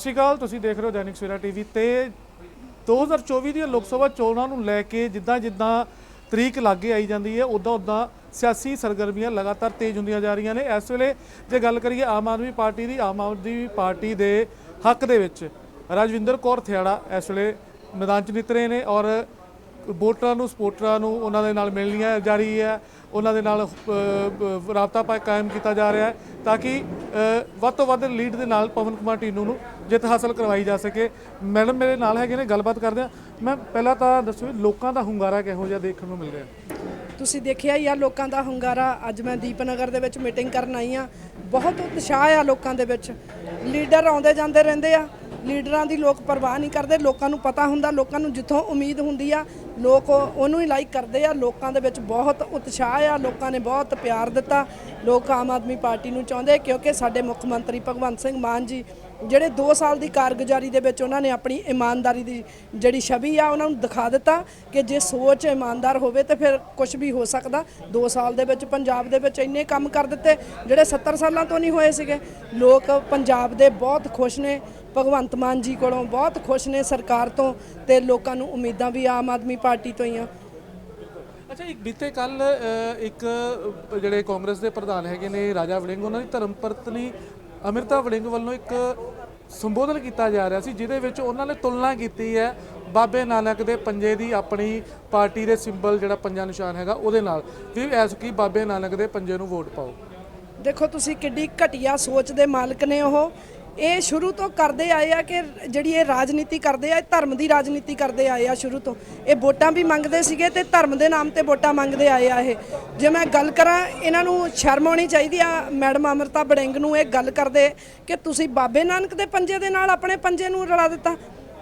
ਸ਼੍ਰੀ ਅਕਾਲ, ਤੁਸੀਂ ਦੇਖ ਰਹੇ ਹੋ ਦੈਨਿਕ ਸਵੇਰਾ ਟੀਵੀ ਤੇ। 2024 ਦੀਆਂ ਲੋਕ ਸਭਾ ਚੋਣਾਂ ਨੂੰ ਲੈ ਕੇ ਜਿੱਦਾਂ ਜਿੱਦਾਂ ਤਰੀਕ ਲਾਗੇ ਆਈ ਜਾਂਦੀ ਹੈ ਉਦਾਂ ਉਦਾਂ ਸਿਆਸੀ ਸਰਗਰਮੀਆਂ ਲਗਾਤਾਰ ਤੇਜ਼ ਹੁੰਦੀਆਂ ਜਾ ਰਹੀਆਂ ਨੇ। ਇਸ ਵੇਲੇ ਜੇ ਗੱਲ ਕਰੀਏ ਆਮ ਆਦਮੀ ਪਾਰਟੀ ਦੀ, ਆਮ ਆਦਮੀ ਪਾਰਟੀ ਦੇ ਹੱਕ ਦੇ ਵਿੱਚ ਰਾਜਵਿੰਦਰ ਕੌਰ ਥਿਆੜਾ ਇਸ ਵੇਲੇ ਮੈਦਾਨ 'ਚ ਨਿਤਰੇ ਨੇ ਔਰ ਵੋਟਰਾਂ ਨੂੰ, ਸਪੋਰਟਰਾਂ ਨੂੰ ਉਹਨਾਂ ਦੇ ਨਾਲ ਮਿਲਣੀਆਂ ਜਾ ਰਹੀ ਹੈ, ਉਹਨਾਂ ਦੇ ਨਾਲ ਰਾਬਤਾ ਪਾ ਕਾਇਮ ਕੀਤਾ ਜਾ ਰਿਹਾ ਹੈ ਤਾਂ ਕਿ ਵੱਧ ਤੋਂ ਵੱਧ ਲੀਡ ਦੇ ਨਾਲ ਪਵਨ ਕੁਮਾਰ ਟੀਨੂ ਨੂੰ ਜਿੱਤ ਹਾਸਲ ਕਰਵਾਈ ਜਾ ਸਕੇ। ਮੈਡਮ ਮੇਰੇ ਨਾਲ ਹੈਗੇ ਨੇ, ਗੱਲਬਾਤ ਕਰਦੇ ਆ ਮੈਂ ਪਹਿਲਾਂ ਤਾਂ ਦੱਸੋ ਲੋਕਾਂ ਦਾ ਹੁੰਗਾਰਾ ਕਿਹੋ ਜਿਹਾ ਦੇਖਣ ਨੂੰ ਮਿਲ ਰਿਹਾ? ਤੁਸੀਂ ਦੇਖਿਆ ਹੀ ਆ ਲੋਕਾਂ ਦਾ ਹੁੰਗਾਰਾ। ਅੱਜ ਮੈਂ ਦੀਪਨਗਰ ਦੇ ਵਿੱਚ ਮੀਟਿੰਗ ਕਰਨ ਆਈ ਆ ਬਹੁਤ ਉਤਸ਼ਾਹ ਆ ਲੋਕਾਂ ਦੇ ਵਿੱਚ। ਲੀਡਰ ਆਉਂਦੇ ਜਾਂਦੇ ਰਹਿੰਦੇ ਆ। ਲੀਡਰਾਂ ਦੀ ਲੋਕ ਪਰਵਾਹ ਨਹੀਂ ਕਰਦੇ, ਲੋਕਾਂ ਨੂੰ ਪਤਾ ਹੁੰਦਾ, ਲੋਕਾਂ ਨੂੰ ਜਿੱਥੋਂ ਉਮੀਦ ਹੁੰਦੀ ਆ, ਲੋਕ ਉਹਨੂੰ ਹੀ ਲਾਈਕ ਕਰਦੇ ਆ, ਲੋਕਾਂ ਦੇ ਵਿੱਚ ਬਹੁਤ ਉਤਸ਼ਾਹ ਆ, ਲੋਕਾਂ ਨੇ ਬਹੁਤ ਪਿਆਰ ਦਿੱਤਾ, ਲੋਕ ਆਮ ਆਦਮੀ ਪਾਰਟੀ ਨੂੰ ਚਾਹੁੰਦੇ ਕਿਉਂਕਿ ਸਾਡੇ ਮੁੱਖ ਮੰਤਰੀ ਭਗਵੰਤ ਸਿੰਘ ਮਾਨ ਜੀ, ਜਿਹੜੇ 2 ਸਾਲ ਦੀ ਕਾਰਗੁਜ਼ਾਰੀ ਦੇ ਵਿੱਚ ਉਹਨਾਂ ਨੇ ਆਪਣੀ ਇਮਾਨਦਾਰੀ ਦੀ ਜਿਹੜੀ ਛਵੀ ਆ, ਉਹਨਾਂ ਨੂੰ ਦਿਖਾ ਦਿੱਤਾ ਕਿ ਜੇ ਸੋਚ ਇਮਾਨਦਾਰ ਹੋਵੇ ਤੇ ਫਿਰ ਕੁਝ ਵੀ ਹੋ ਸਕਦਾ। 2 ਸਾਲ ਦੇ ਵਿੱਚ ਪੰਜਾਬ ਦੇ ਵਿੱਚ ਇੰਨੇ ਕੰਮ ਕਰ ਦਿੱਤੇ, ਜਿਹੜੇ 70 ਸਾਲਾਂ ਤੋਂ ਨਹੀਂ ਹੋਏ ਸੀਗੇ। ਲੋਕ ਪੰਜਾਬ ਦੇ ਬਹੁਤ ਖੁਸ਼ ਨੇ ਭਗਵੰਤ ਮਾਨ ਜੀ ਕੋਲੋਂ ਬਹੁਤ ਖੁਸ਼ ਨੇ ਸਰਕਾਰ ਤੋਂ ਤੇ ਲੋਕਾਂ ਨੂੰ ਉਮੀਦਾਂ ਵੀ ਆਮ ਆਦਮੀ ਪਾਰਟੀ ਤੋਂ ਹੀ ਆ। ਅੱਛਾ ਇੱਕ ਬੀਤੇ ਕੱਲ ਇੱਕ ਜਿਹੜੇ ਕਾਂਗਰਸ ਦੇ ਪ੍ਰਧਾਨ ਹੈਗੇ ਨੇ ਰਾਜਾ ਵੜਿੰਗ ਉਹਨਾਂ ਦੀ ਧਰਮ ਪਤਨੀ ਅਮ੍ਰਿਤਾ ਵੜਿੰਗ ਵੱਲੋਂ ਇੱਕ ਸੰਬੋਧਨ ਕੀਤਾ ਜਾ ਰਿਹਾ ਸੀ ਜਿਹਦੇ ਵਿੱਚ ਉਹਨਾਂ ਨੇ ਤੁਲਨਾ ਕੀਤੀ ਹੈ ਬਾਬੇ ਨਾਨਕ ਦੇ ਪੰਜੇ ਦੀ ਆਪਣੀ ਪਾਰਟੀ ਦੇ ਸਿੰਬਲ ਜਿਹੜਾ ਪੰਜਾ ਨਿਸ਼ਾਨ ਹੈਗਾ ਉਹਦੇ ਨਾਲ। ਵੀ ਐਸ ਕੀ ਬਾਬੇ ਨਾਨਕ ਦੇ ਪੰਜੇ ਨੂੰ ਵੋਟ ਪਾਓ। ਦੇਖੋ ਤੁਸੀਂ ਕਿੱਡੀ ਘਟੀਆ ਸੋਚ ਦੇ ਮਾਲਕ ਨੇ ਉਹ। ਇਹ ਸ਼ੁਰੂ ਤੋਂ ਕਰਦੇ ਆਏ ਆ ਕਿ ਜਿਹੜੀ ਇਹ ਰਾਜਨੀਤੀ ਕਰਦੇ ਆ, ਇਹ ਧਰਮ ਦੀ ਰਾਜਨੀਤੀ ਕਰਦੇ ਆਏ ਆ ਸ਼ੁਰੂ ਤੋਂ। ਇਹ ਵੋਟਾਂ ਵੀ ਮੰਗਦੇ ਸੀਗੇ ਤੇ ਧਰਮ ਦੇ ਨਾਮ ਤੇ ਵੋਟਾਂ ਮੰਗਦੇ ਆਏ ਆ ਇਹ। ਜੇ ਮੈਂ ਗੱਲ ਕਰਾਂ, ਇਹਨਾਂ ਨੂੰ ਸ਼ਰਮ ਆਉਣੀ ਚਾਹੀਦੀ ਆ ਮੈਡਮ ਅਮਰਤਾ ਬੜਿੰਗ ਨੂੰ ਇਹ ਗੱਲ ਕਰਦੇ ਕਿ ਤੁਸੀਂ ਬਾਬੇ ਨਾਨਕ ਦੇ ਪੰਜੇ ਦੇ ਨਾਲ ਆਪਣੇ ਪੰਜੇ ਨੂੰ ਰਲਾ ਦਿੱਤਾ।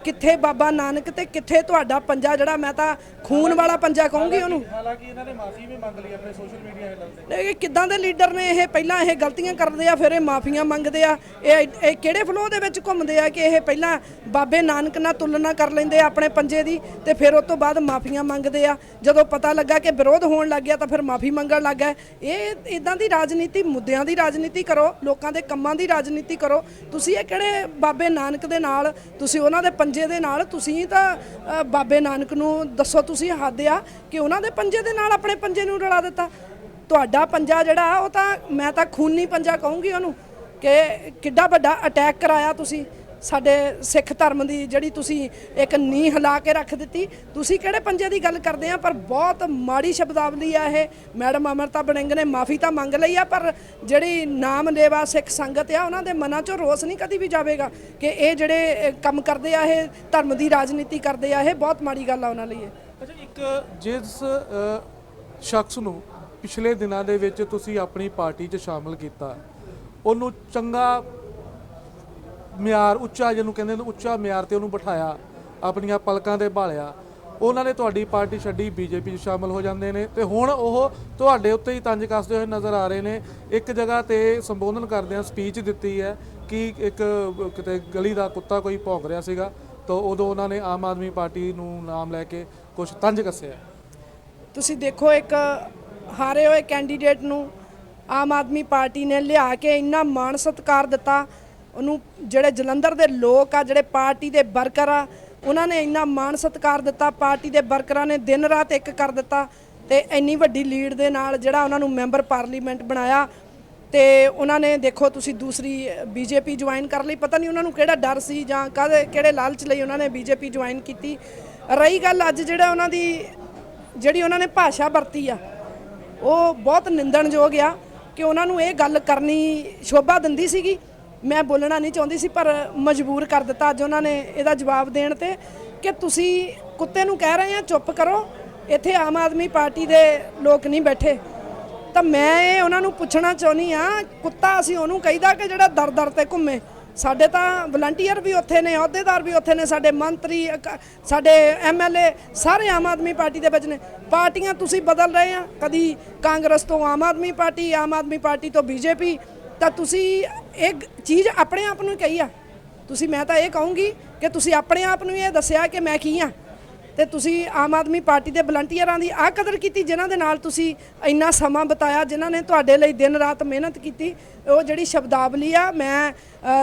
ਕਿੱਥੇ ਬਾਬਾ ਨਾਨਕ ਤੇ ਕਿੱਥੇ ਤੁਹਾਡਾ ਪੰਜਾ ਜਿਹੜਾ ਮੈਂ ਤਾਂ ਖੂਨ ਵਾਲਾ ਪੰਜਾ ਕਹੂੰਗੀ ਉਹਨੂੰ? ਹਾਲਾਂਕਿ ਇਹਨਾਂ ਨੇ ਮਾਫੀ ਵੀ ਮੰਗ ਲਈ ਆਪਣੇ ਸੋਸ਼ਲ ਮੀਡੀਆ ਹੈਂਡਲ ਤੇ। ਇਹ ਕਿੱਦਾਂ ਦੇ ਲੀਡਰ ਨੇ ਇਹ? ਪਹਿਲਾਂ ਇਹ ਗਲਤੀਆਂ ਕਰਦੇ ਆ ਫਿਰ ਇਹ ਮਾਫੀਆਂ ਮੰਗਦੇ ਆ। ਇਹ ਇਹ ਕਿਹੜੇ ਫਲੋ ਦੇ ਵਿੱਚ ਘੁੰਮਦੇ ਆ ਕਿ ਇਹ ਪਹਿਲਾਂ ਬਾਬੇ ਨਾਨਕ ਨਾਲ ਤੁਲਨਾ ਕਰ ਲੈਂਦੇ ਆ ਆਪਣੇ ਪੰਜੇ ਦੀ ਤੇ ਫਿਰ ਉਸ ਤੋਂ ਬਾਅਦ ਮਾਫੀਆਂ ਮੰਗਦੇ ਆ? ਜਦੋਂ ਪਤਾ ਲੱਗਾ ਕਿ ਵਿਰੋਧ ਹੋਣ ਲੱਗ ਗਿਆ ਤਾਂ ਫਿਰ ਮਾਫੀ ਮੰਗਣ ਲੱਗ ਗਏ। ਇਹ ਇਦਾਂ ਦੀ ਰਾਜਨੀਤੀ ਮੁੱਦਿਆਂ ਦੀ ਰਾਜਨੀਤੀ ਕਰੋ ਲੋਕਾਂ ਦੇ ਕੰਮਾਂ ਦੀ ਰਾਜਨੀਤੀ ਕਰੋ। ਤੁਸੀਂ ਇਹ ਕਿਹੜੇ ਬਾਬੇ ਨਾਨਕ ਦੇ ਨਾਲ ਤੁਸੀਂ ਉਹਨਾਂ ਦੇ ਪੰਜੇ ਦੇ ਨਾਲ ਤੁਸੀਂ ਤਾਂ ਬਾਬੇ ਨਾਨਕ ਨੂੰ ਦੱਸੋ ਤੁਸੀਂ ਹੱਦ ਆ ਕਿ ਉਹਨਾਂ ਦੇ ਪੰਜੇ ਦੇ ਨਾਲ ਆਪਣੇ ਪੰਜੇ ਨੂੰ ਰਲਾ ਦਿੱਤਾ। ਤੁਹਾਡਾ ਪੰਜਾ ਜਿਹੜਾ ਉਹ ਤਾਂ ਮੈਂ ਤਾਂ ਖੂਨੀ ਪੰਜਾ ਕਹੂੰਗੀ ਉਹਨੂੰ ਕਿ ਕਿੱਡਾ ਵੱਡਾ ਅਟੈਕ ਕਰਾਇਆ ਤੁਸੀਂ। ਸਾਡੇ ਸਿੱਖ ਧਰਮ ਦੀ ਜਿਹੜੀ ਤੁਸੀਂ ਇੱਕ ਨੀਂਹ ਹਿਲਾ ਕੇ ਰੱਖ ਦਿੱਤੀ, ਤੁਸੀਂ ਕਿਹੜੇ ਪੰਜੇ ਦੀ ਗੱਲ ਕਰਦੇ ਆ? ਪਰ ਬਹੁਤ ਮਾੜੀ ਸ਼ਬਦਾਵਲੀ ਆ ਇਹ। ਮੈਡਮ ਅਮਰਤਾ ਬਣਿੰਗ ਨੇ ਮਾਫੀ ਤਾਂ ਮੰਗ ਲਈ ਆ, ਪਰ ਜਿਹੜੀ ਨਾਮ ਲੇਵਾ ਸਿੱਖ ਸੰਗਤ ਆ, ਉਹਨਾਂ ਦੇ ਮਨਾਂ 'ਚੋਂ ਰੋਸ ਨਹੀਂ ਕਦੀ ਵੀ ਜਾਵੇਗਾ ਕਿ ਇਹ ਜਿਹੜੇ ਕੰਮ ਕਰਦੇ ਆ, ਇਹ ਧਰਮ ਦੀ ਰਾਜਨੀਤੀ ਕਰਦੇ ਆ, ਇਹ ਬਹੁਤ ਮਾੜੀ ਗੱਲ ਆ ਉਹਨਾਂ ਲਈ ਇਹ। ਅੱਛਾ ਇੱਕ ਜਿਸ ਸ਼ਖਸ ਨੂੰ ਪਿਛਲੇ ਦਿਨਾਂ ਦੇ ਵਿੱਚ ਤੁਸੀਂ ਆਪਣੀ ਪਾਰਟੀ 'ਚ ਸ਼ਾਮਲ ਕੀਤਾ, ਉਹਨੂੰ ਚੰਗਾ ਮਿਆਰ, ਉੱਚਾ ਜਿਹਨੂੰ ਕਹਿੰਦੇ ਨੇ, ਉੱਚਾ ਮਿਆਰ ਤੇ ਉਹਨੂੰ ਬਿਠਾਇਆ, ਆਪਣੀਆਂ ਪਲਕਾਂ ਤੇ ਭਾਲਿਆ। ਉਹਨਾਂ ਨੇ ਤੁਹਾਡੀ ਪਾਰਟੀ ਛੱਡੀ, ਬੀਜੇਪੀ 'ਚ ਸ਼ਾਮਲ ਹੋ ਜਾਂਦੇ ਨੇ। ਤੇ ਹੁਣ ਉਹ ਤੁਹਾਡੇ ਉੱਤੇ ਹੀ ਤੰਜ ਕੱਸਦੇ ਹੋਏ ਨਜ਼ਰ ਆ ਰਹੇ ਨੇ। ਇੱਕ ਜਗ੍ਹਾ ਤੇ ਸੰਬੋਧਨ ਕਰਦਿਆਂ ਸਪੀਚ ਦਿੱਤੀ ਹੈ ਕਿ ਇੱਕ, ਕਿਤੇ ਗਲੀ ਦਾ ਕੁੱਤਾ ਕੋਈ ਭੌਂਕ ਰਿਹਾ ਸੀਗਾ, ਤਾਂ ਉਦੋਂ ਉਹਨਾਂ ਨੇ ਆਮ ਆਦਮੀ ਪਾਰਟੀ ਨੂੰ ਨਾਮ ਲੈ ਕੇ ਕੁਝ ਤੰਜ ਕੱਸਿਆ। ਤੁਸੀਂ ਦੇਖੋ ਇੱਕ, ਹਾਰੇ ਹੋਏ ਕੈਂਡੀਡੇਟ ਨੂੰ ਆਮ ਆਦਮੀ ਪਾਰਟੀ ਨੇ ਲਿਆ ਕੇ ਇੰਨਾ ਮਾਣ ਸਤਿਕਾਰ ਦਿੱਤਾ। ਉਹਨੂੰ ਜਿਹੜੇ ਜਲੰਧਰ ਦੇ ਲੋਕ ਆ, ਜਿਹੜੇ ਪਾਰਟੀ ਦੇ ਵਰਕਰ ਆ, ਉਹਨਾਂ ਨੇ ਇੰਨਾ ਮਾਣ ਸਤਿਕਾਰ ਦਿੱਤਾ, ਪਾਰਟੀ ਦੇ ਵਰਕਰਾਂ ਨੇ ਦਿਨ ਰਾਤ ਇੱਕ ਕਰ ਦਿੱਤਾ ਤੇ ਇੰਨੀ ਵੱਡੀ ਲੀਡ ਦੇ ਨਾਲ ਜਿਹੜਾ ਉਹਨਾਂ ਨੂੰ ਮੈਂਬਰ ਪਾਰਲੀਮੈਂਟ ਬਣਾਇਆ ਤੇ ਉਹਨਾਂ ਨੇ ਦੇਖੋ ਤੁਸੀਂ ਦੂਸਰੀ ਬੀਜੇਪੀ ਜੁਆਇਨ ਕਰ ਲਈ। ਪਤਾ ਨਹੀਂ ਉਹਨਾਂ ਨੂੰ ਕਿਹੜਾ ਡਰ ਸੀ ਜਾਂ ਕਾਹਦੇ, ਕਿਹੜੇ ਲਾਲਚ ਲਈ ਉਹਨਾਂ ਨੇ ਬੀਜੇਪੀ ਜੁਆਇਨ ਕੀਤੀ। ਰਹੀ ਗੱਲ ਅੱਜ ਜਿਹੜਾ ਉਹਨਾਂ ਦੀ, ਜਿਹੜੀ ਉਹਨਾਂ ਨੇ ਭਾਸ਼ਾ ਵਰਤੀ ਆ, ਉਹ ਬਹੁਤ ਨਿੰਦਣਯੋਗ ਆ ਕਿ ਉਹਨਾਂ ਨੂੰ ਇਹ ਗੱਲ ਕਰਨੀ ਸ਼ੋਭਾ ਦਿੰਦੀ ਸੀਗੀ। ਮੈਂ ਬੋਲਣਾ ਨਹੀਂ ਚਾਹੁੰਦੀ ਸੀ, ਪਰ ਮਜਬੂਰ ਕਰ ਦਿੱਤਾ ਅੱਜ ਉਹਨਾਂ ਨੇ ਇਹਦਾ ਜਵਾਬ ਦੇਣ ਤੇ ਕਿ ਤੁਸੀਂ ਕੁੱਤੇ ਨੂੰ ਕਹਿ ਰਹੇ ਆ, ਚੁੱਪ ਕਰੋ। ਇੱਥੇ ਆਮ ਆਦਮੀ ਪਾਰਟੀ ਦੇ ਲੋਕ ਨਹੀਂ ਬੈਠੇ। ਤਾਂ ਮੈਂ ਇਹ ਉਹਨਾਂ ਨੂੰ ਪੁੱਛਣਾ ਚਾਹੁੰਦੀ ਆ, ਕੁੱਤਾ ਅਸੀਂ ਉਹਨੂੰ ਕਹਿੰਦਾ ਕਿ ਜਿਹੜਾ ਦਰ ਦਰ ਤੇ ਘੁੰਮੇ? ਸਾਡੇ ਤਾਂ ਵਲੰਟੀਅਰ ਵੀ ਉੱਥੇ ਨੇ, ਅਹੁਦੇਦਾਰ ਵੀ ਉੱਥੇ ਨੇ, ਸਾਡੇ ਮੰਤਰੀ, ਅਕ- ਸਾਡੇ ਐਮਐਲਏ ਸਾਰੇ ਆਮ ਆਦਮੀ ਪਾਰਟੀ ਦੇ ਵਿੱਚ ਨੇ। ਪਾਰਟੀਆਂ ਤੁਸੀਂ ਬਦਲ ਰਹੇ ਆ। ਕਦੀ ਕਾਂਗਰਸ ਤੋਂ ਆਮ ਆਦਮੀ ਪਾਰਟੀ, ਆਮ ਆਦਮੀ ਪਾਰਟੀ ਤੋਂ ਬੀਜੇਪੀ ਤਾਂ ਤੁਸੀਂ ਇਹ ਚੀਜ਼ ਆਪਣੇ ਆਪ ਨੂੰ ਕਹੀ ਆ। ਤੁਸੀਂ, ਮੈਂ ਤਾਂ ਇਹ ਕਹੂੰਗੀ ਕਿ ਤੁਸੀਂ ਆਪਣੇ ਆਪ ਨੂੰ ਇਹ ਦੱਸਿਆ ਕਿ ਮੈਂ ਕੀ ਆ। ਤੇ ਤੁਸੀਂ ਆਮ ਆਦਮੀ ਪਾਰਟੀ ਦੇ ਵਲੰਟੀਅਰਾਂ ਦੀ ਆ ਕਦਰ ਕੀਤੀ, ਜਿਨ੍ਹਾਂ ਦੇ ਨਾਲ ਤੁਸੀਂ ਇੰਨਾ ਸਮਾਂ ਬਿਤਾਇਆ, ਜਿਨ੍ਹਾਂ ਨੇ ਤੁਹਾਡੇ ਲਈ ਦਿਨ ਰਾਤ ਮਿਹਨਤ ਕੀਤੀ। ਉਹ ਜਿਹੜੀ ਸ਼ਬਦਾਵਲੀ ਆ, ਮੈਂ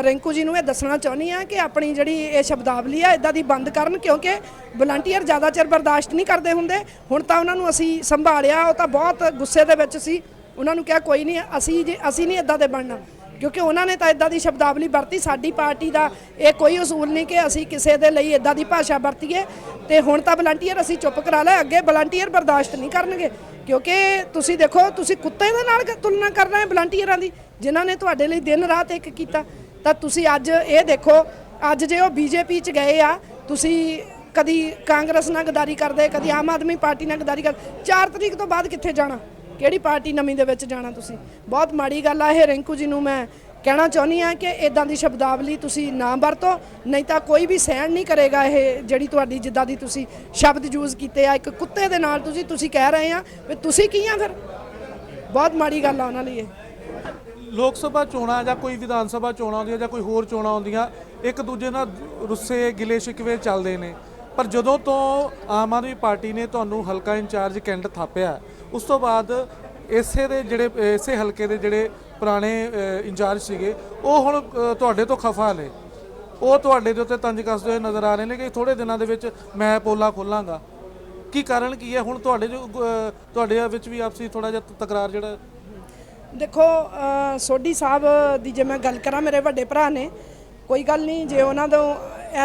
ਰਿੰਕੂ ਜੀ ਨੂੰ ਇਹ ਦੱਸਣਾ ਚਾਹੁੰਦੀ ਆ ਕਿ ਆਪਣੀ ਜਿਹੜੀ ਇਹ ਸ਼ਬਦਾਵਲੀ ਆ ਇਦਾਂ ਦੀ ਬੰਦ ਕਰਨ, ਕਿਉਂਕਿ ਵਲੰਟੀਅਰ ਜ਼ਿਆਦਾ ਚਿਰ ਬਰਦਾਸ਼ਤ ਨਹੀਂ ਕਰਦੇ ਹੁੰਦੇ। ਹੁਣ ਤਾਂ ਉਹਨਾਂ ਨੂੰ ਅਸੀਂ ਸੰਭਾਲਿਆ, ਉਹ ਤਾਂ ਬਹੁਤ ਗੁੱਸੇ ਦੇ ਵਿੱਚ ਸੀ। ਉਹਨਾਂ ਨੂੰ ਕਿਹਾ, ਕੋਈ ਨਹੀਂ, ਅਸੀਂ ਜੇ, ਅਸੀਂ ਨਹੀਂ ਇਦਾਂ ਦੇ ਬਣਨਾ। ਕਿਉਂਕਿ ਉਹਨਾਂ ਨੇ ਤਾਂ ਇਦਾਂ ਦੀ ਸ਼ਬਦਾਵਲੀ ਵਰਤੀ। ਸਾਡੀ ਪਾਰਟੀ ਦਾ ਇਹ ਕੋਈ ਉਸੂਲ ਨਹੀਂ ਕਿ ਅਸੀਂ ਕਿਸੇ ਦੇ ਲਈ ਇਦਾਂ ਦੀ ਭਾਸ਼ਾ ਵਰਤੀਏ। ਤੇ ਹੁਣ ਤਾਂ ਵਲੰਟੀਅਰ ਅਸੀਂ ਚੁੱਪ ਕਰਾ ਲਿਆ ਅੱਗੇ ਵਲੰਟੀਅਰ ਬਰਦਾਸ਼ਤ ਨਹੀਂ ਕਰਨਗੇ। ਕਿਉਂਕਿ ਤੁਸੀਂ ਦੇਖੋ, ਤੁਸੀਂ ਕੁੱਤੇ ਦੇ ਨਾਲ ਤੁਲਨਾ ਕਰ ਰਹੇ ਵਲੰਟੀਅਰਾਂ ਦੀ, ਜਿਨ੍ਹਾਂ ਨੇ ਤੁਹਾਡੇ ਲਈ ਦਿਨ ਰਾਤ ਇੱਕ ਕੀਤਾ। ਤਾਂ ਤੁਸੀਂ ਅੱਜ ਇਹ ਦੇਖੋ, ਅੱਜ ਜੇ ਉਹ ਬੀਜੇਪੀ ਚ ਗਏ ਆ, ਤੁਸੀਂ ਕਦੀ ਕਾਂਗਰਸ ਨਾਲ ਗਦਾਰੀ ਕਰਦੇ, ਕਦੀ ਆਮ ਆਦਮੀ ਪਾਰਟੀ ਨਾਲ ਗਦਾਰੀ ਕਰ 4 ਤਰੀਕ ਤੋਂ ਬਾਅਦ ਕਿੱਥੇ ਜਾਣਾ? ਕਿਹੜੀ ਪਾਰਟੀ ਨਵੀਂ ਦੇ ਵਿੱਚ ਜਾਣਾ ਤੁਸੀਂ? ਬਹੁਤ ਮਾੜੀ ਗੱਲ ਆ ਇਹ, ਰਿੰਕੂ ਜੀ ਨੂੰ ਮੈਂ ਕਹਿਣਾ ਚਾਹੁੰਦੀ ਆ ਕਿ ਇਦਾਂ ਦੀ ਸ਼ਬਦਾਵਲੀ ਤੁਸੀਂ ਨਾ ਵਰਤੋ, ਨਹੀਂ ਤਾਂ ਕੋਈ ਵੀ ਸਹਿਣ ਨਹੀਂ ਕਰੇਗਾ ਇਹ ਜਿਹੜੀ ਤੁਹਾਡੀ ਜਿੱਦਾਂ ਦੀ ਤੁਸੀਂ ਸ਼ਬਦ ਯੂਜ਼ ਕੀਤੇ ਆ, ਇੱਕ ਕੁੱਤੇ ਦੇ ਨਾਲ ਤੁਸੀਂ ਤੁਸੀਂ ਕਹਿ ਰਹੇ ਆ ਵੀ ਤੁਸੀਂ ਕੀ ਆ ਫਿਰ? ਬਹੁਤ ਮਾੜੀ ਗੱਲ ਆ ਉਹਨਾਂ ਲਈ ਇਹ। ਲੋਕ ਸਭਾ ਚੋਣਾਂ ਜਾਂ ਕੋਈ ਵਿਧਾਨ ਸਭਾ ਚੋਣਾਂ ਆਉਂਦੀਆਂ ਜਾਂ ਕੋਈ ਹੋਰ ਚੋਣਾਂ ਆਉਂਦੀਆਂ ਇੱਕ ਦੂਜੇ ਨਾਲ ਰੁੱਸੇ, ਗਿਲੇ ਸ਼ਿਕਵੇ ਚੱਲਦੇ ਨੇ। ਪਰ ਜਦੋਂ ਤੋਂ ਆਮ ਆਦਮੀ ਪਾਰਟੀ ਨੇ ਤੁਹਾਨੂੰ ਹਲਕਾ ਇੰਚਾਰਜ ਕੈਂਡ ਥਾਪਿਆ ਉਸ ਤੋਂ ਬਾਅਦ ਇਸੇ ਦੇ ਜਿਹੜੇ, ਇਸੇ ਹਲਕੇ ਦੇ ਜਿਹੜੇ ਪੁਰਾਣੇ ਇੰਚਾਰਜ ਸੀਗੇ, ਉਹ ਹੁਣ ਤੁਹਾਡੇ ਤੋਂ ਖਫਾ ਨੇ। ਉਹ ਤੁਹਾਡੇ ਦੇ ਉੱਤੇ ਤੰਜ ਕੱਸਦੇ ਹੋਏ ਨਜ਼ਰ ਆ ਰਹੇ ਨੇ ਕਿ ਥੋੜੇ ਦਿਨਾਂ ਦੇ ਵਿੱਚ ਮੈਂ ਪੋਲਾ ਖੋਲਾਂਗਾ। ਕੀ ਕਾਰਨ ਕੀ ਹੈ? ਹੁਣ ਤੁਹਾਡੇ ਜੋ ਤੁਹਾਡੇ ਵਿੱਚ ਵੀ ਆਪਸੀ ਥੋੜਾ ਜਿਹਾ ਤਕਰਾਰ ਜਿਹੜਾ ਦੇਖੋ ਸੋਢੀ ਸਾਹਿਬ ਦੀ ਜੇ ਮੈਂ ਗੱਲ ਕਰਾਂ, ਮੇਰੇ ਵੱਡੇ ਭਰਾ ਨੇ, ਕੋਈ ਗੱਲ ਨਹੀਂ, ਜੇ ਉਹਨਾਂ ਤੋਂ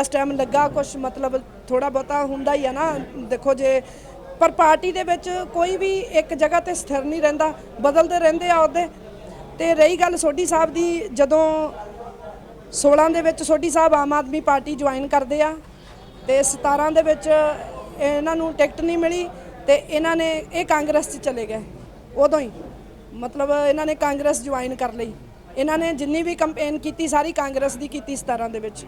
ਇਸ ਟਾਈਮ ਲੱਗਾ ਕੁਝ ਮਤਲਬ ਥੋੜਾ ਬਹੁਤਾ ਹੁੰਦਾ ਹੀ ਆ ਨਾ, ਦੇਖੋ ਜੇ ਪਰ ਪਾਰਟੀ ਦੇ ਵਿੱਚ ਕੋਈ ਵੀ ਇੱਕ ਜਗ੍ਹਾ ਤੇ ਸਥਿਰ ਨਹੀਂ ਰਹਿੰਦਾ, ਬਦਲਦੇ ਰਹਿੰਦੇ ਆ ਉਹਦੇ। ਤੇ ਰਹੀ ਗੱਲ ਸੋਢੀ ਸਾਹਿਬ ਦੀ, ਜਦੋਂ 16 ਦੇ ਵਿੱਚ ਸੋਢੀ ਸਾਹਿਬ ਆਮ ਆਦਮੀ ਪਾਰਟੀ ਜੁਆਇਨ ਕਰਦੇ ਆ, ਤੇ 17 ਦੇ ਵਿੱਚ ਇਹਨਾਂ ਨੂੰ ਟਿਕਟ ਨਹੀਂ ਮਿਲੀ ਤੇ ਇਹਨਾਂ ਨੇ, ਇਹ ਕਾਂਗਰਸ 'ਚ ਚਲੇ ਗਏ। ਉਦੋਂ ਹੀ, ਮਤਲਬ ਇਹਨਾਂ ਨੇ ਕਾਂਗਰਸ ਜੁਆਇਨ ਕਰ ਲਈ। ਇਹਨਾਂ ਨੇ ਜਿੰਨੀ ਵੀ ਕੰਪੇਨ ਕੀਤੀ, ਸਾਰੀ ਕਾਂਗਰਸ ਦੀ ਕੀਤੀ 17 ਦੇ ਵਿੱਚ।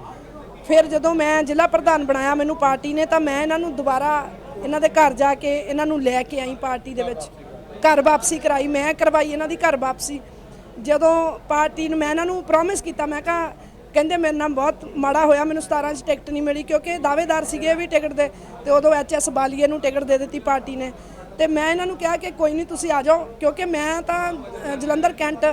ਫਿਰ ਜਦੋਂ ਮੈਂ ਜ਼ਿਲ੍ਹਾ ਪ੍ਰਧਾਨ ਬਣਾਇਆ ਮੈਨੂੰ ਪਾਰਟੀ ਨੇ, ਤਾਂ ਮੈਂ ਇਹਨਾਂ ਨੂੰ ਦੁਬਾਰਾ ਇਹਨਾਂ ਦੇ ਘਰ ਜਾ ਕੇ ਇਹਨਾਂ ਨੂੰ ਲੈ ਕੇ ਆਈ ਪਾਰਟੀ ਦੇ ਵਿੱਚ। ਘਰ ਵਾਪਸੀ ਕਰਾਈ, ਮੈਂ ਕਰਵਾਈ ਇਹਨਾਂ ਦੀ ਘਰ ਵਾਪਸੀ। ਜਦੋਂ ਪਾਰਟੀ ਨੂੰ ਮੈਂ ਇਹਨਾਂ ਨੂੰ ਪ੍ਰੋਮਿਸ ਕੀਤਾ, ਮੈਂ ਕਿਹਾ, ਕਹਿੰਦੇ ਮੇਰੇ ਨਾਲ ਬਹੁਤ ਮਾੜਾ ਹੋਇਆ, ਮੈਨੂੰ 17 ਚ ਟਿਕਟ ਨਹੀਂ ਮਿਲੀ ਕਿਉਂਕਿ ਦਾਅਵੇਦਾਰ ਸੀਗੇ ਵੀ ਟਿਕਟ ਦੇ ਤੇ ਉਦੋਂ ਐਚਐਸ ਬਾਲੀਏ ਨੂੰ ਟਿਕਟ ਦੇ ਦਿੱਤੀ ਪਾਰਟੀ ਨੇ। ਤੇ ਮੈਂ ਇਹਨਾਂ ਨੂੰ ਕਿਹਾ ਕਿ ਕੋਈ ਨਹੀਂ, ਤੁਸੀਂ ਆ ਜਾਓ, ਕਿਉਂਕਿ ਮੈਂ ਤਾਂ ਜਲੰਧਰ, ਕੈਂਟ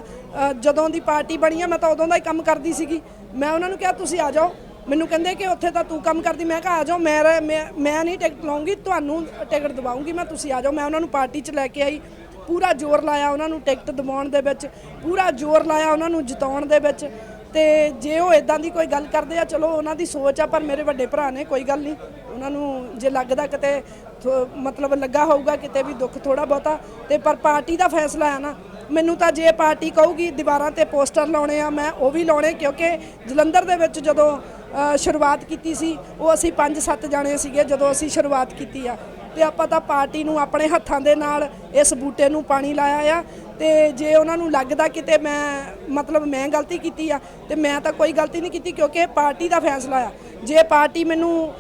ਜਦੋਂ ਦੀ ਪਾਰਟੀ ਬਣੀ ਆ, ਮੈਂ ਤਾਂ ਉਦੋਂ ਦਾ ਹੀ ਕੰਮ ਕਰਦੀ ਸੀਗੀ। ਮੈਂ ਉਹਨਾਂ ਨੂੰ ਕਿਹਾ, ਤੁਸੀਂ ਆ ਜਾਓ ਮੈਨੂੰ ਕਹਿੰਦੇ ਕਿ ਉੱਥੇ ਤਾਂ ਤੂੰ ਕੰਮ ਕਰਦੀ। ਮੈਂ ਕਿਹਾ, ਆ ਜਾਓ, ਮੈਂ ਮੈਂ ਮੈਂ ਨਹੀਂ ਟਿਕਟ ਲਾਉਂਗੀ ਤੁਹਾਨੂੰ ਟਿਕਟ ਦਵਾਉਂਗੀ ਮੈਂ, ਤੁਸੀਂ ਆ ਜਾਓ। ਮੈਂ ਉਹਨਾਂ ਨੂੰ ਪਾਰਟੀ 'ਚ ਲੈ ਕੇ ਆਈ। ਪੂਰਾ ਜ਼ੋਰ ਲਾਇਆ ਉਹਨਾਂ ਨੂੰ ਟਿਕਟ ਦਿਵਾਉਣ ਦੇ ਵਿੱਚ, ਪੂਰਾ ਜ਼ੋਰ ਲਾਇਆ ਉਹਨਾਂ ਨੂੰ ਜਿਤਾਉਣ ਦੇ ਵਿੱਚ। ਤੇ ਜੇ ਉਹ ਇਦਾਂ ਦੀ ਕੋਈ ਗੱਲ ਕਰਦੇ ਆ, ਚਲੋ ਉਹਨਾਂ ਦੀ ਸੋਚ ਆ, ਪਰ ਮੇਰੇ ਵੱਡੇ ਭਰਾ ਨੇ ਕੋਈ ਗੱਲ ਨਹੀਂ। ਉਹਨਾਂ ਨੂੰ ਜੇ ਲੱਗਦਾ ਕਿਤੇ ਥੋ- ਮਤਲਬ ਲੱਗਾ ਹੋਊਗਾ ਕਿਤੇ ਵੀ ਦੁੱਖ ਥੋੜਾ ਬਹੁਤਾ, ਤੇ ਪਰ ਪਾਰਟੀ ਦਾ ਫੈਸਲਾ ਆ ਨਾ ਮੈਨੂੰ ਤਾਂ ਜੇ ਪਾਰਟੀ ਕਹੂਗੀ ਦੀਵਾਰਾਂ ਤੇ ਪੋਸਟਰ ਲਾਉਣੇ ਆ, ਮੈਂ ਉਹ ਵੀ ਲਾਉਣੇ, ਕਿਉਂਕਿ ਜਲੰਧਰ ਦੇ ਵਿੱਚ ਜਦੋਂ ਸ਼ੁਰੂਆਤ ਕੀਤੀ ਸੀ, ਉਹ ਅਸੀਂ 5-7 ਜਾਣੇ ਸੀਗੇ ਜਦੋਂ ਅਸੀਂ ਸ਼ੁਰੂਆਤ ਕੀਤੀ ਆ। ਤੇ ਆਪਾਂ ਤਾਂ ਪਾਰਟੀ ਨੂੰ ਆਪਣੇ ਹੱਥਾਂ ਦੇ ਨਾਲ ਇਸ ਬੂਟੇ ਨੂੰ ਪਾਣੀ ਲਾਇਆ ਆ, ਤੇ ਜੇ ਉਹਨਾਂ ਨੂੰ ਲੱਗਦਾ ਕਿਤੇ ਮੈਂ, ਮਤਲਬ ਮੈਂ ਗਲਤੀ ਕੀਤੀ ਆ, ਤੇ ਮੈਂ ਤਾਂ ਕੋਈ ਗਲਤੀ ਨਹੀਂ ਕੀਤੀ, ਕਿਉਂਕਿ ਇਹ ਪਾਰਟੀ ਦਾ ਫੈਸਲਾ ਆ। ਜੇ ਪਾਰਟੀ ਮੈਨੂੰ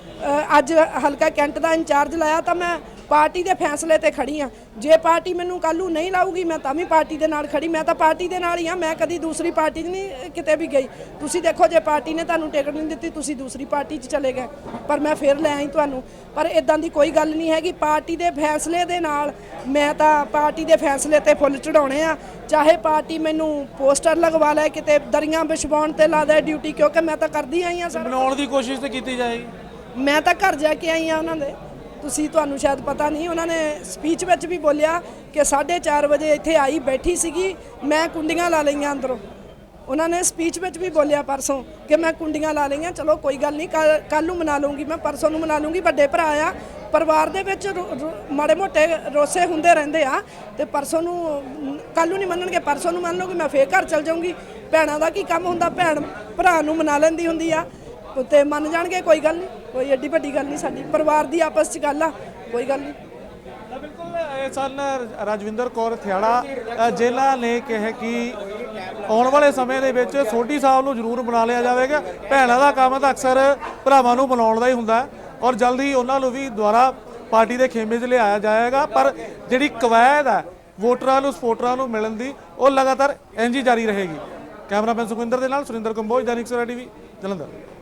ਅੱਜ ਹਲਕਾ ਕੈਂਟ ਦਾ ਇੰਚਾਰਜ ਲਾਇਆ ਤਾਂ ਮੈਂ ਪਾਰਟੀ ਦੇ ਫੈਸਲੇ ਤੇ ਖੜੀ ਆ। ਜੇ ਪਾਰਟੀ ਮੈਨੂੰ ਕੱਲੂ ਨਹੀਂ ਲਾਊਗੀ ਮੈਂ ਤਾਂ ਵੀ ਪਾਰਟੀ ਦੇ ਨਾਲ ਖੜੀ। ਮੈਂ ਤਾਂ ਪਾਰਟੀ ਦੇ ਨਾਲ ਹੀ ਆ ਮੈਂ ਕਦੀ ਦੂਸਰੀ ਪਾਰਟੀ 'ਚ ਨਹੀਂ ਕਿਤੇ ਵੀ ਗਈ। ਤੁਸੀਂ ਦੇਖੋ ਜੇ ਪਾਰਟੀ ਨੇ ਤੁਹਾਨੂੰ ਟਿਕਟ ਨਹੀਂ ਦਿੱਤੀ ਤੁਸੀਂ ਦੂਸਰੀ ਪਾਰਟੀ 'ਚ ਚਲੇ ਗਏ। ਪਰ ਮੈਂ ਫਿਰ ਲੈ ਆਈ ਤੁਹਾਨੂੰ। ਪਰ ਇਦਾਂ ਦੀ ਕੋਈ ਗੱਲ ਨਹੀਂ ਹੈਗੀ। ਪਾਰਟੀ ਦੇ ਫੈਸਲੇ ਦੇ ਨਾਲ ਮੈਂ ਤਾਂ ਪਾਰਟੀ ਦੇ ਫੈਸਲੇ ਤੇ ਫੁੱਲ ਚੜਾਉਣੇ ਆ। ਚਾਹੇ ਪਾਰਟੀ ਮੈਨੂੰ ਪੋਸਟਰ ਲਗਵਾ ਲੈ ਕਿਤੇ ਦਰੀਆਂ ਵਿਛਵਾਉਣ ਤੇ ਲਾ ਦੇ ਡਿਊਟੀ ਕਿਉਂਕਿ ਮੈਂ ਤਾਂ ਕਰਦੀ ਆਈ ਆ ਸਰ। ਬਣਾਉਣ ਦੀ ਕੋਸ਼ਿਸ਼ ਤੇ ਕੀਤੀ ਜਾਏਗੀ। ਮੈਂ ਤਾਂ ਘਰ ਜਾ ਕੇ ਆਈ ਆ ਉਹਨਾਂ ਦੇ। ਤੁਸੀਂ ਤੁਹਾਨੂੰ ਸ਼ਾਇਦ ਪਤਾ ਨਹੀਂ, ਉਹਨਾਂ ਨੇ ਸਪੀਚ ਵਿੱਚ ਵੀ ਬੋਲਿਆ ਕਿ 4:30 ਵਜੇ ਇੱਥੇ ਆਈ ਬੈਠੀ ਸੀਗੀ, ਮੈਂ ਕੁੰਡੀਆਂ ਲਾ ਲਈਆਂ ਅੰਦਰੋਂ। ਉਹਨਾਂ ਨੇ ਸਪੀਚ ਵਿੱਚ ਵੀ ਬੋਲਿਆ ਪਰਸੋਂ ਕਿ ਮੈਂ ਕੁੰਡੀਆਂ ਲਾ ਲਈਆਂ, ਚਲੋ ਕੋਈ ਗੱਲ ਨਹੀਂ ਕੱਲ ਨੂੰ ਮਨਾ ਲੂੰਗੀ ਮੈਂ, ਪਰਸੋਂ ਨੂੰ ਮਨਾ ਲੂੰਗੀ ਵੱਡੇ ਭਰਾ ਆ, ਪਰਿਵਾਰ ਦੇ ਵਿੱਚ ਰੋ- ਰੋ- ਮਾੜੇ ਮੋਟੇ ਰੋਸੇ ਹੁੰਦੇ ਰਹਿੰਦੇ ਆ ਤੇ ਪਰਸੋਂ ਨੂੰ ਕੱਲ ਨੂੰ ਨਹੀਂ ਮੰਨਣਗੇ, ਪਰਸੋਂ ਨੂੰ ਮੰਨ ਲਓਗੇ ਮੈਂ ਫੇਰ ਘਰ ਚਲ ਜਾਊਂਗੀ। ਭੈਣਾਂ ਦਾ ਕੀ ਕੰਮ ਹੁੰਦਾ? ਭੈਣ ਭਰਾ ਨੂੰ ਮਨਾ ਲੈਂਦੀ ਹੁੰਦੀ ਆ, ਤੇ ਮੰਨ ਜਾਣਗੇ, ਕੋਈ ਗੱਲ ਨਹੀਂ। ਕੋਈ ਐਡੀ ਵੱਡੀ ਗੱਲ ਨਹੀਂ ਸਾਡੀ ਪਰਿਵਾਰ ਦੀ ਆਪਸ 'ਚ ਗੱਲ ਆ ਕੋਈ ਗੱਲ ਨਹੀਂ। ਤਾਂ ਬਿਲਕੁਲ ਇਹ ਸਨ ਰਾਜਵਿੰਦਰ ਕੌਰ ਥਿਆੜਾ। ਅ, ਨੇ ਕਿਹਾ ਕਿ ਆਉਣ ਵਾਲੇ ਸਮੇਂ ਦੇ ਵਿੱਚ ਸੋਢੀ ਸਾਹਿਬ ਨੂੰ ਜ਼ਰੂਰ ਬਣਾ ਲਿਆ ਜਾਵੇਗਾ। ਭੈਣਾਂ ਦਾ ਕੰਮ ਤਾਂ ਅਕਸਰ ਭਰਾਵਾਂ ਨੂੰ ਬਣਾਉਣ ਦਾ ਹੀ ਹੁੰਦਾ ਔਰ ਜਲਦੀ ਉਹਨਾਂ ਨੂੰ ਵੀ ਦੁਬਾਰਾ ਪਾਰਟੀ ਦੇ ਖੇਮੇ 'ਚ ਲਿਆਇਆ ਜਾਏਗਾ। ਪਰ ਜਿਹੜੀ ਕਵਾਇਦ ਹੈ ਵੋਟਰਾਂ ਨੂੰ ਸਪੋਰਟਰਾਂ ਨੂੰ ਮਿਲਣ ਦੀ ਉਹ ਲਗਾਤਾਰ ਇੰਝ ਹੀ ਜਾਰੀ ਰਹੇਗੀ। ਕੈਮਰਾਮੈਨ ਸੁਖਵਿੰਦਰ ਦੇ ਨਾਲ ਸੁਰਿੰਦਰ ਕੰਬੋਜ ਦੈਨਿਕ ਸਵੇਰਾ ਟੀਵੀ ਜਲੰਧਰ।